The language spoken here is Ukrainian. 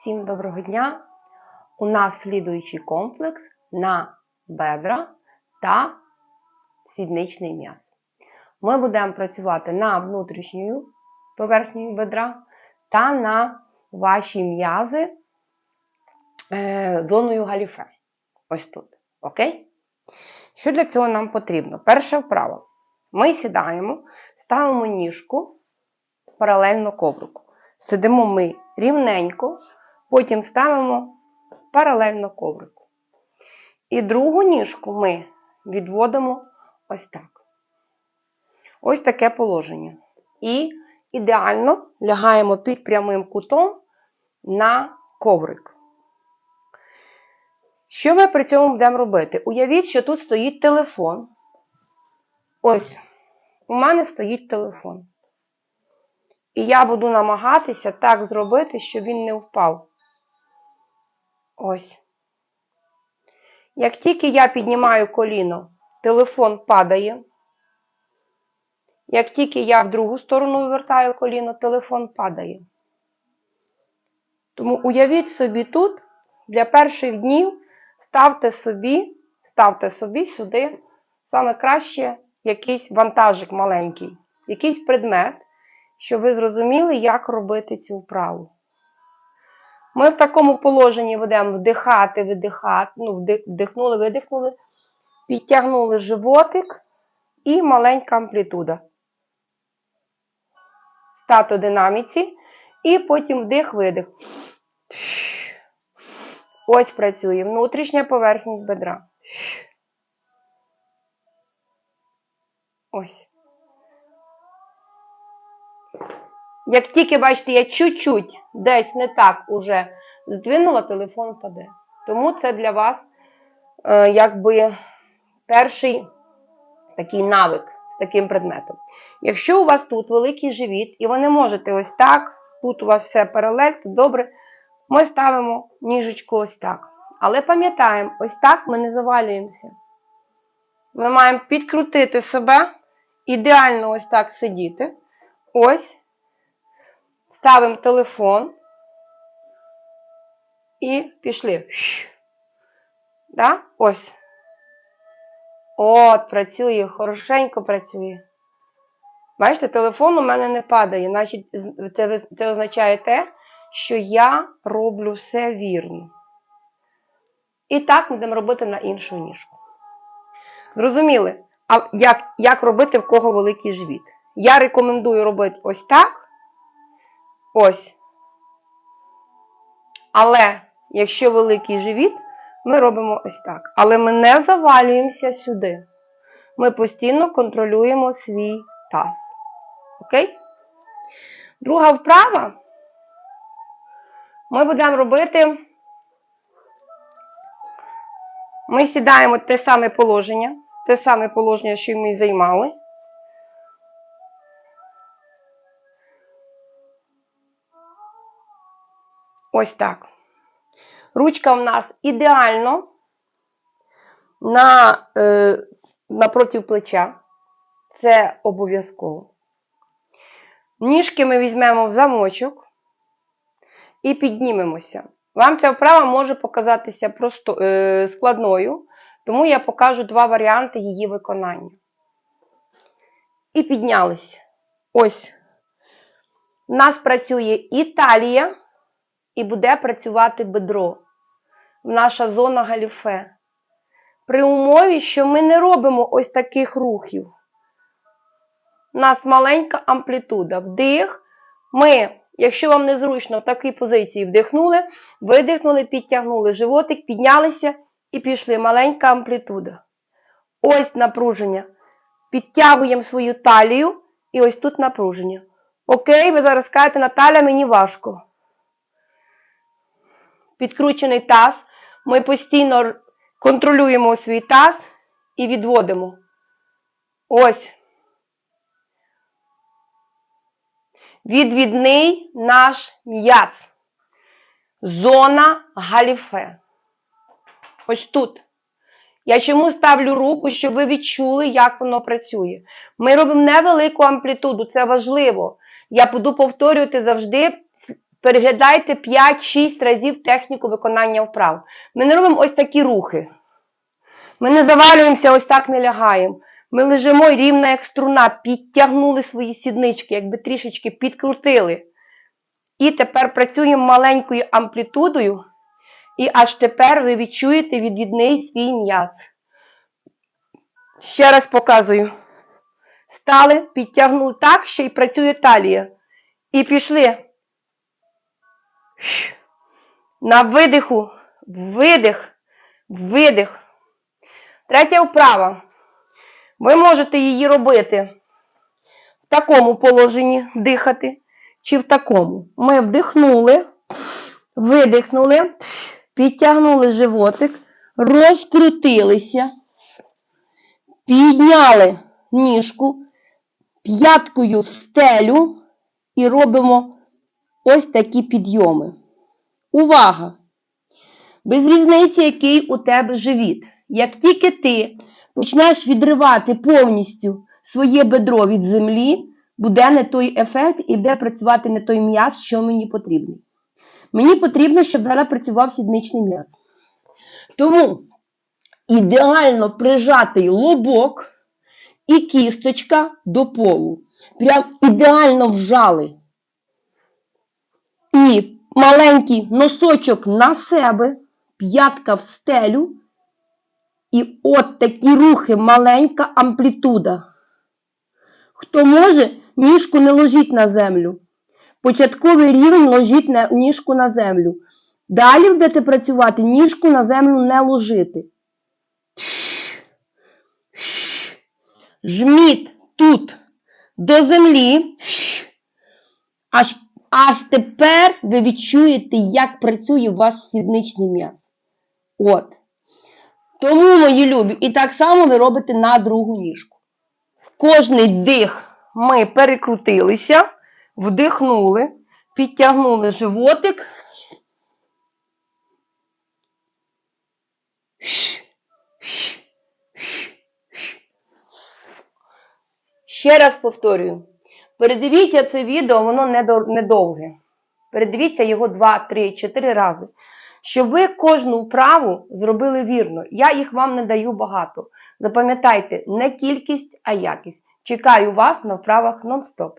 Всім доброго дня! У нас слідуючий комплекс на бедра та сідничний м'яз. Ми будемо працювати на внутрішньою поверхнею бедра та на ваші м'язи е, зоною галіфе. Ось тут. Окей? Що для цього нам потрібно? Перша вправа. Ми сідаємо, ставимо ніжку паралельно коврику. Сидимо ми рівненько, потім ставимо паралельно коврику. І другу ніжку ми відводимо ось так. Ось таке положення. І ідеально лягаємо під прямим кутом на коврик. Що ми при цьому будемо робити? Уявіть, що тут стоїть телефон. Ось, у мене стоїть телефон. І я буду намагатися так зробити, щоб він не впав. Ось. Як тільки я піднімаю коліно, телефон падає. Як тільки я в другу сторону вивертаю коліно, телефон падає. Тому уявіть собі тут, для перших днів ставте собі, ставте собі сюди саме краще якийсь вантажик маленький, якийсь предмет, щоб ви зрозуміли, як робити цю вправу. Ми в такому положенні будемо вдихати, видихати, ну, вдихнули, видихнули, підтягнули животик і маленька амплітуда. Статодинаміці, і потім вдих-видих. Ось працює внутрішня поверхність бедра. Ось. Як тільки, бачите, я чуть-чуть десь не так уже здвинула, телефон впаде. Тому це для вас е, якби перший такий навик з таким предметом. Якщо у вас тут великий живіт, і ви не можете ось так, тут у вас все паралель, то добре, ми ставимо ніжечку ось так. Але пам'ятаємо, ось так ми не завалюємося. Ми маємо підкрутити себе, ідеально ось так сидіти. Ось. Ставимо телефон і пішли. Да? Ось. От, працює, хорошенько працює. Бачите, телефон у мене не падає. Значить, це, це означає те, що я роблю все вірно. І так будемо робити на іншу ніжку. Зрозуміли, а як, як робити в кого великий живіт? Я рекомендую робити ось так. Ось. Але, якщо великий живіт, ми робимо ось так. Але ми не завалюємося сюди. Ми постійно контролюємо свій таз. Окей? Друга вправа. Ми будемо робити. Ми сідаємо те саме положення, те саме положення, що ми займали. Ось так. Ручка в нас ідеально на, е, напроти плеча. Це обов'язково. Ніжки ми візьмемо в замочок і піднімемося. Вам ця вправа може показатися просто е, складною, тому я покажу два варіанти її виконання. І піднялися. Ось. У нас працює і талія і буде працювати бедро, наша зона галіфе. При умові, що ми не робимо ось таких рухів. У нас маленька амплітуда. Вдих. Ми, якщо вам незручно в такій позиції вдихнули, видихнули, підтягнули животик, піднялися і пішли. Маленька амплітуда. Ось напруження. Підтягуємо свою талію і ось тут напруження. Окей, ви зараз кажете, Наталя, мені важко підкручений таз. Ми постійно контролюємо свій таз і відводимо. Ось. Відвідний наш м'яз. Зона галіфе. Ось тут. Я чому ставлю руку, щоб ви відчули, як воно працює. Ми робимо невелику амплітуду, це важливо. Я буду повторювати завжди переглядайте 5-6 разів техніку виконання вправ. Ми не робимо ось такі рухи. Ми не завалюємося, ось так не лягаємо. Ми лежимо рівно як струна, підтягнули свої сіднички, якби трішечки підкрутили. І тепер працюємо маленькою амплітудою, і аж тепер ви відчуєте відвідний свій м'яз. Ще раз показую. Стали, підтягнули так, що й працює талія. І пішли. На видиху, видих, видих. Третя вправа. Ви можете її робити в такому положенні дихати, чи в такому. Ми вдихнули, видихнули, підтягнули животик, розкрутилися, підняли ніжку, п'яткою в стелю і робимо ось такі підйоми. Увага! Без різниці, який у тебе живіт. Як тільки ти почнеш відривати повністю своє бедро від землі, буде не той ефект і буде працювати не той м'яз, що мені потрібно. Мені потрібно, щоб зараз працював сідничний м'яз. Тому ідеально прижатий лобок і кісточка до полу. Прям ідеально вжали. І маленький носочок на себе, п'ятка в стелю. І от такі рухи, маленька амплітуда. Хто може, ніжку не ложіть на землю. Початковий рівень ложіть на, ніжку на землю. Далі будете працювати, ніжку на землю не ложити. Жміть тут до землі. Аж, аж тепер ви відчуєте, як працює ваш сідничний м'яз. От. Тому, мої любі, і так само ви робите на другу ніжку. Кожний дих ми перекрутилися, вдихнули, підтягнули животик. Ще раз повторюю. Передивіться це відео, воно недо- недовге. Передивіться його 2, 3, 4 рази. Щоб ви кожну вправу зробили вірно. Я їх вам не даю багато. Запам'ятайте, не кількість, а якість. Чекаю вас на вправах нон-стоп.